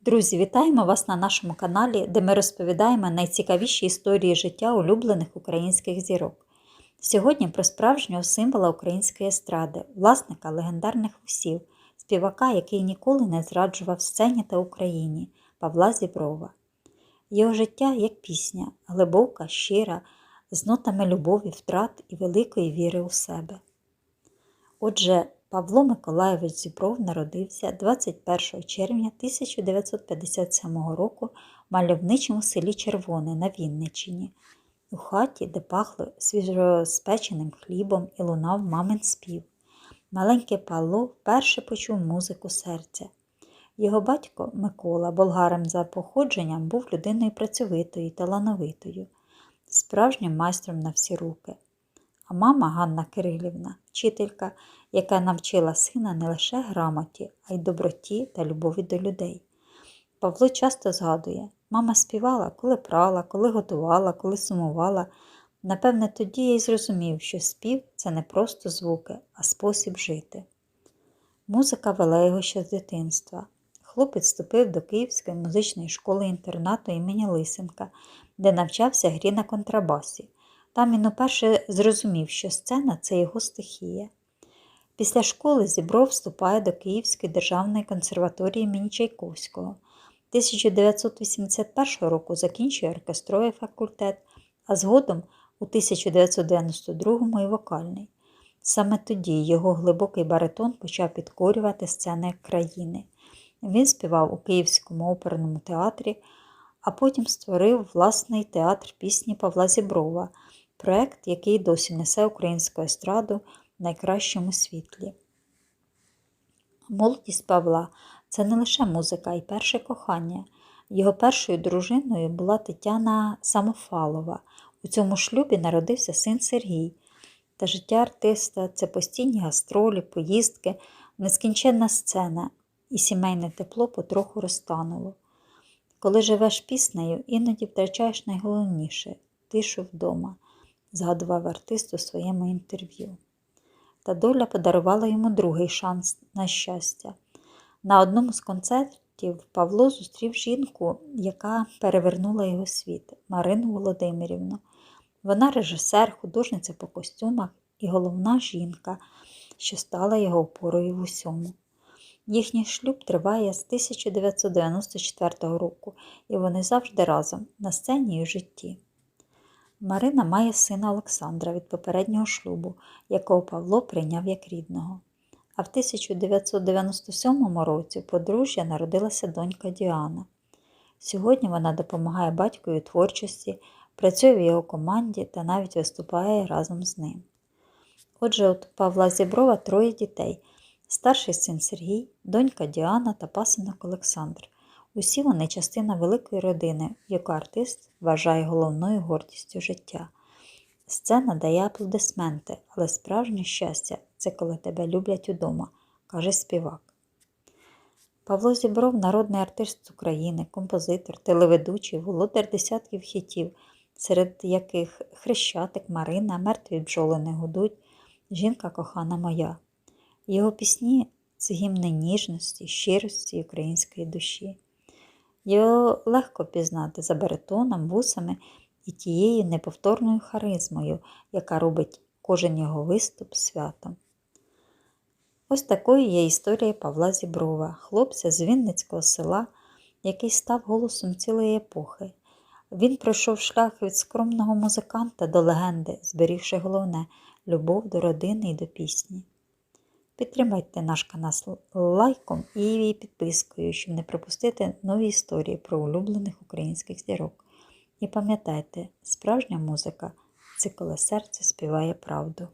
Друзі, вітаємо вас на нашому каналі, де ми розповідаємо найцікавіші історії життя улюблених українських зірок. Сьогодні про справжнього символа української естради, власника легендарних усів, співака, який ніколи не зраджував сцені та Україні Павла Зіброва. Його життя як пісня, глибока, щира, з нотами любові, втрат і великої віри у себе. Отже, Павло Миколайович Зібров народився 21 червня 1957 року в мальовничому селі Червоне на Вінниччині, у хаті, де пахло свіжоспеченим хлібом і лунав мамин спів. Маленький Павло вперше почув музику серця. Його батько Микола, болгаром за походженням, був людиною працьовитою і талановитою, справжнім майстром на всі руки. А мама Ганна Кирилівна, вчителька, яка навчила сина не лише грамоті, а й доброті та любові до людей. Павло часто згадує, мама співала, коли прала, коли готувала, коли сумувала. Напевне, тоді я й зрозумів, що спів це не просто звуки, а спосіб жити. Музика вела його ще з дитинства. Хлопець вступив до Київської музичної школи інтернату імені Лисенка, де навчався грі на контрабасі. Там він уперше зрозумів, що сцена це його стихія. Після школи Зібров вступає до Київської державної консерваторії імені Чайковського. 1981 року закінчує оркестровий факультет, а згодом у 1992 і вокальний. Саме тоді його глибокий баритон почав підкорювати сцени країни. Він співав у Київському оперному театрі, а потім створив власний театр пісні Павла Зіброва, проект, який досі несе українську естраду в найкращому світлі. Молодість Павла це не лише музика, й перше кохання. Його першою дружиною була Тетяна Самофалова. У цьому шлюбі народився син Сергій. Та життя артиста це постійні гастролі, поїздки, нескінченна сцена, і сімейне тепло потроху розтануло. Коли живеш піснею, іноді втрачаєш найголовніше тишу вдома, згадував артист у своєму інтерв'ю. Та доля подарувала йому другий шанс на щастя. На одному з концертів Павло зустрів жінку, яка перевернула його світ Марину Володимирівну. Вона режисер, художниця по костюмах і головна жінка, що стала його опорою в усьому. Їхній шлюб триває з 1994 року, і вони завжди разом на сцені і в житті. Марина має сина Олександра від попереднього шлюбу, якого Павло прийняв як рідного. А в 1997 році подружжя народилася донька Діана. Сьогодні вона допомагає батькові у творчості, працює в його команді та навіть виступає разом з ним. Отже, у Павла Зіброва троє дітей старший син Сергій, донька Діана та пасинок Олександр. Усі вони частина великої родини, яку артист вважає головною гордістю життя. Сцена дає аплодисменти, але справжнє щастя це коли тебе люблять удома, каже співак. Павло Зібров народний артист України, композитор, телеведучий, володар десятків хітів, серед яких Хрещатик, Марина, Мертві бджоли не гудуть, Жінка кохана моя. Його пісні це гімни ніжності, щирості української душі. Його легко пізнати за баритоном, вусами і тією неповторною харизмою, яка робить кожен його виступ святом. Ось такою є історія Павла Зіброва, хлопця з Вінницького села, який став голосом цілої епохи. Він пройшов шлях від скромного музиканта до легенди, зберігши головне любов до родини і до пісні. Підтримайте наш канал лайком і підпискою, щоб не пропустити нові історії про улюблених українських зірок. І пам'ятайте, справжня музика це коли серце співає правду.